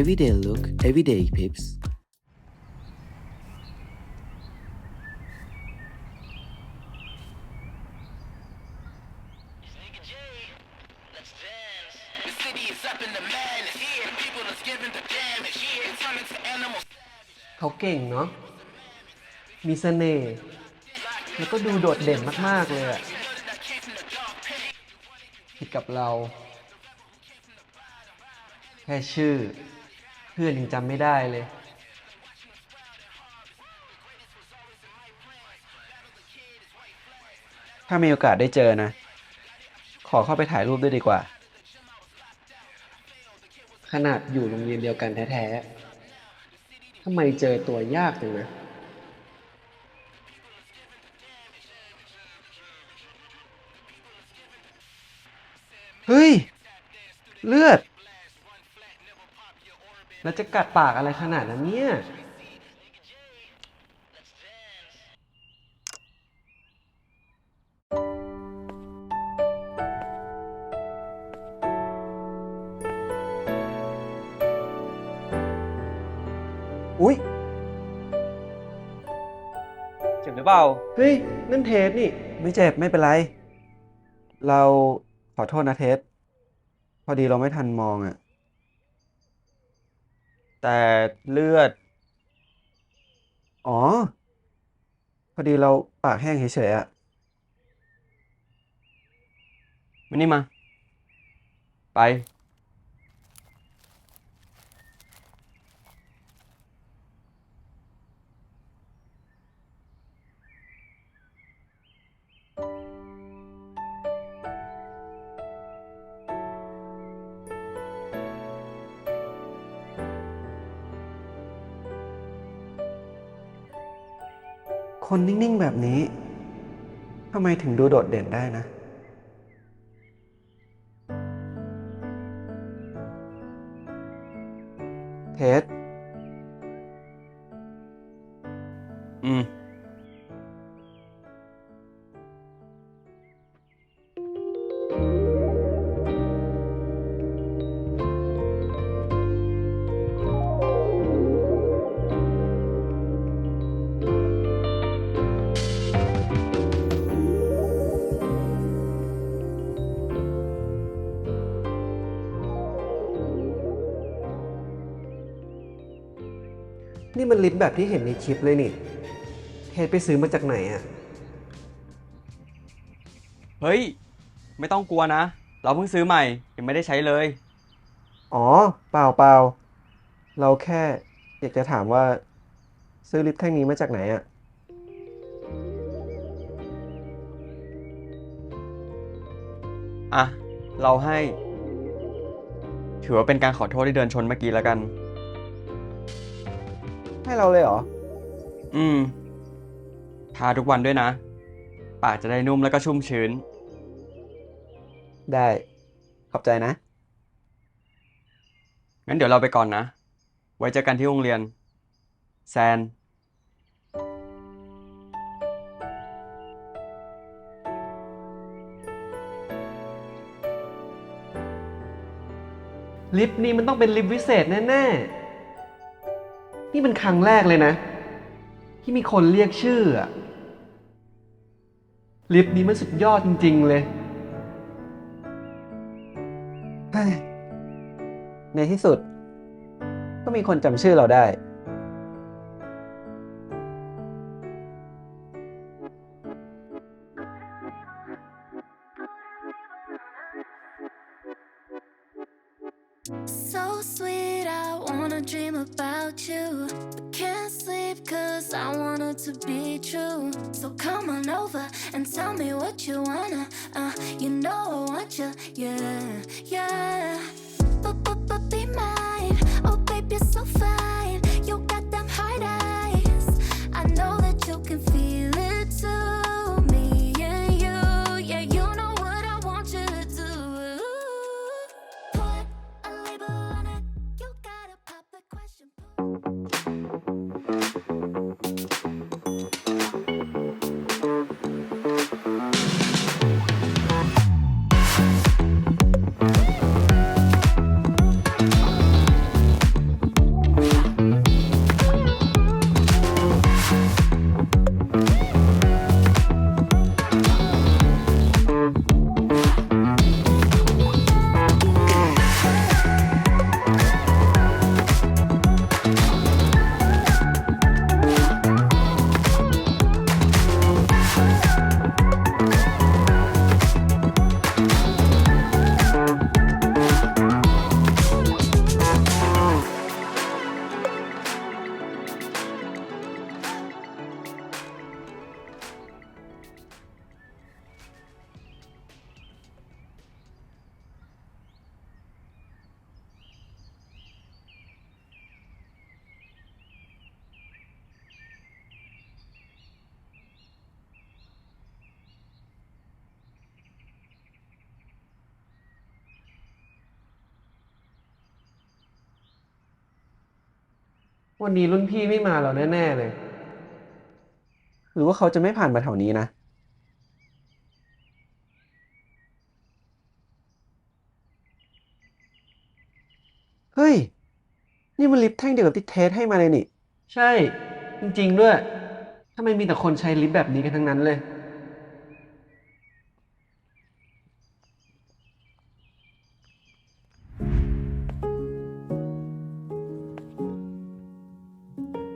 Everyday Look Everyday Pips เขาเก่งเนาะ มีเสน่ห์ แล้วก็ดูโดดเด่นมาก ๆ เลยอะผิดกับเรา แค่ชื่อ เพื่อนยังจำไม่ได้เลย ถ้ามีโอกาสได้เจอนะ ขอเข้าไปถ่ายรูปด้วยดีกว่า ขนาดอยู่โรงเรียนเดียวกันแท้ๆทำไมเจอตัวยากจังนะเฮ้ย เลือด แล้วจะกัดปากอะไรขนาดนั้นเนี่ยอุ๊ยเจ็บหรือเปล่า เฮ้ยนั่นเทสนี่ ไม่เจ็บไม่เป็นไร เราขอโทษนะเทส พอดีเราไม่ทันมองอะ่ะ แต่เลือด อ๋อ พอดีเราปากแห้งเฉยๆอะ่ะมานี่มา ไป คนนิ่ง ๆ แบบนี้ทำไมถึงดูโดดเด่นได้นะ เทสอืม นี่มันลิปแบบที่เห็นในคลิปเลยนี่เทสไปซื้อมาจากไหนอะเฮ้ย ไม่ต้องกลัวนะ เราเพิ่งซื้อใหม่ ยังไม่ได้ใช้เลย อ๋อ เปล่าเปล่า เราแค่อยากจะถามว่า ซื้อลิปแท่งนี้มาจากไหนอะอะ เราให้ ถือว่าเป็นการขอโทษที่เดินชนเมื่อกี้แล้วกัน ให้เราเลยเหรอ อืม ทาทุกวันด้วยนะ ปากจะได้นุ่มแล้วก็ชุ่มชื้น ได้ ขอบใจนะ งั้นเดี๋ยวเราไปก่อนนะ ไว้เจอกันที่โรงเรียน แซน ลิปนี้มันต้องเป็นลิปวิเศษแน่ ๆ นี่เป็นครั้งแรกเลยนะ ที่มีคนเรียกชื่ออะลิปนี้มันสุดยอดจริง ๆ เลยเฮ้ยในที่สุด ก็มีคนจำชื่อเราได้ So sweet, I wanna dream about you. Cause I want it to be true. So come on over and tell me what you wanna. Uh, you know I want you, yeah, yeah. But, but, but be mine. Oh, baby, so fine. วันนี้รุ่นพี่ไม่มาแล้วแน่ๆเลย หรือว่าเขาจะไม่ผ่านมาแถวนี้นะ เฮ้ย นี่มันลิฟต์แท่งเดียวกับที่เทสให้มาเลยนี่ ใช่ จริง ๆ ด้วยทำไมมีแต่คนใช้ลิฟต์แบบนี้กันทั้งนั้นเลย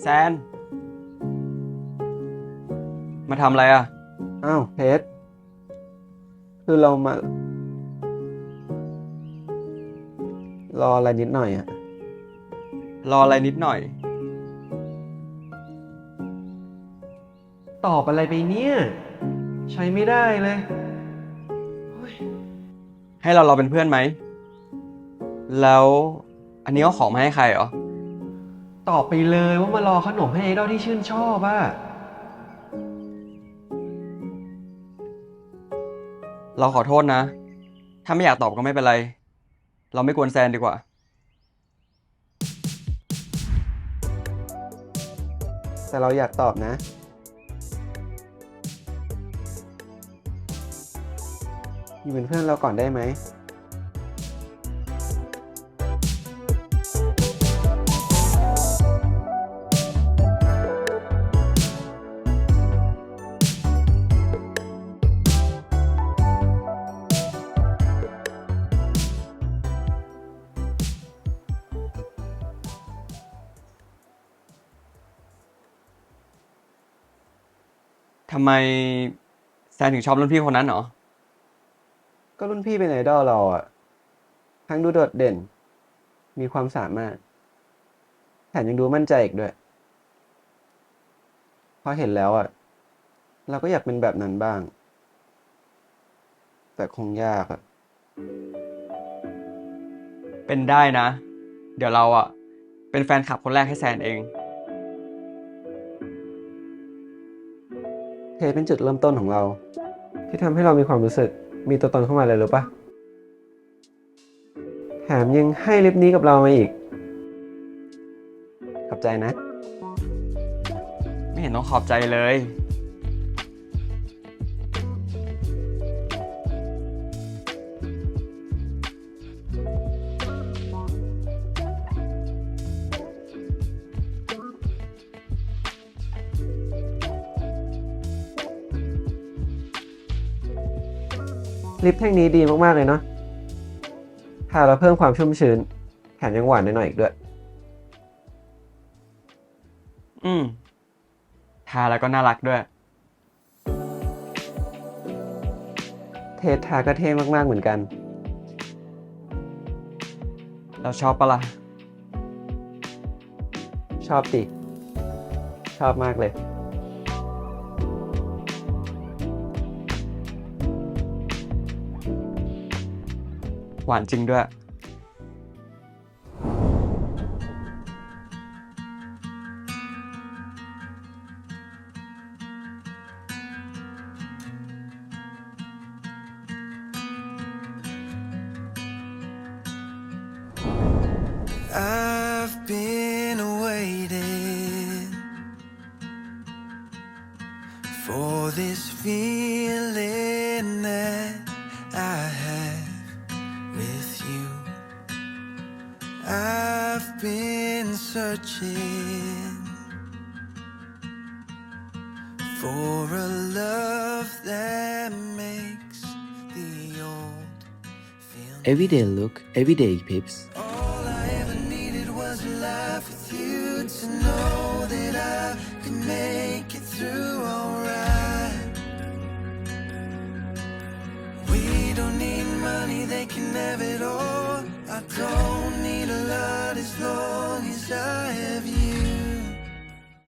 แซน มาทำอะไรอะ อ้าวเพชรคือเรามา รออะไรนิดหน่อยอะรออะไรนิดหน่อย ตอบอะไรไปเนี่ย ใช้ไม่ได้เลยให้เรารอเป็นเพื่อนไหม แล้วอันนี้เอาของมาให้ใครเหรอ ตอบไปเลยว่ามารอขนมให้ไอดอลที่ชื่นชอบอะเราขอโทษนะ ถ้าไม่อยากตอบก็ไม่เป็นไร เราไม่กวนแซนดีกว่า แต่เราอยากตอบนะ อยู่เป็นเพื่อนเราก่อนได้ไหมำไมแซนถึงชอบรุ่นพี่คนนั้นเหรอ ก็รุ่นพี่เป็นไอดอลเราอะทั้งดูโดดเด่น มีความสามารถ แถมยังดูมั่นใจอีกด้วย พอเห็นแล้วอะเราก็อยากเป็นแบบนั้นบ้าง แต่คงยากอะเป็นได้นะ เดี๋ยวเราอะเป็นแฟนคลับคนแรกให้แซนเอง เทเป็นจุดเริ่มต้นของเรา ที่ทำให้เรามีความรู้สึกมีตัวตนเข้ามาเลยหรือปะแถมยังให้ลิปนี้กับเรามาอีก ขอบใจนะ ไม่เห็นต้องขอบใจเลย ลิปแท่งนี้ดีมากๆเลยเนาะทาแล้วเพิ่มความชุ่มชื้น แถมยังหวานหน่อยๆอีกด้วย อืม ทาแล้วก็น่ารักด้วย เทสทาก็เท่มากๆเหมือนกัน เราชอบปะล่ะ ชอบดิ ชอบมากเลย หวานจริงด้วย I've been searching for a love that makes the old feel Everyday look, everyday pips. all I ever needed was a life with you to know that I could make it through alright. We don't need money, they can have it all. I don't need desire